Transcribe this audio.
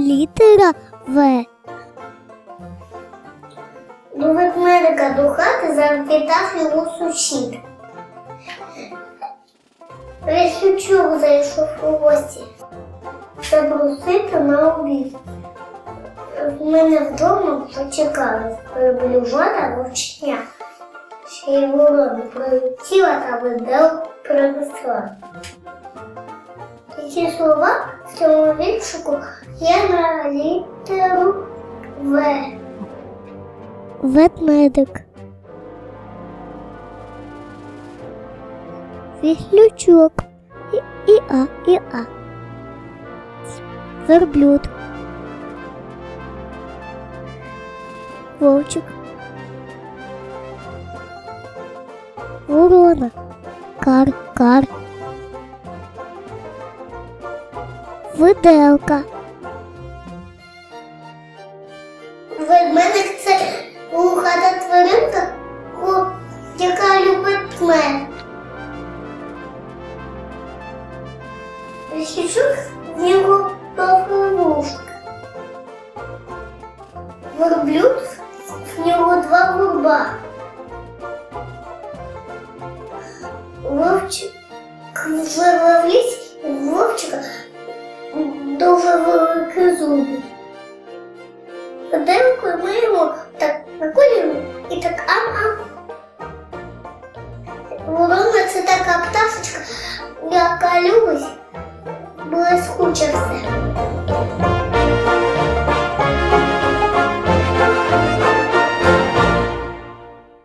Літера В. До ведмедика до хати завітав його сусід. Лисючок зайшов у гості. Запросити на обід. В мене вдома почекали приблюжона вовчення. Ще й ворона прилетіла та видел принесла. Такі слова в цьому віршику є на літеру В. Ведмедик. Віслючок. І, і а, і а. Верблюд. Вовчик. Ворона. Кар, кар. Виделка. Ведмедик це глухата тваринка, яка любить мед. Лисичок в нього довга. Верблюд в нього два гурба. Вовчик в лісі у вовчика дуже великі зуби. Поденкою ми його так наколюємо і так ам-ам. Ворона це така пташечка, яка любить блискуче все.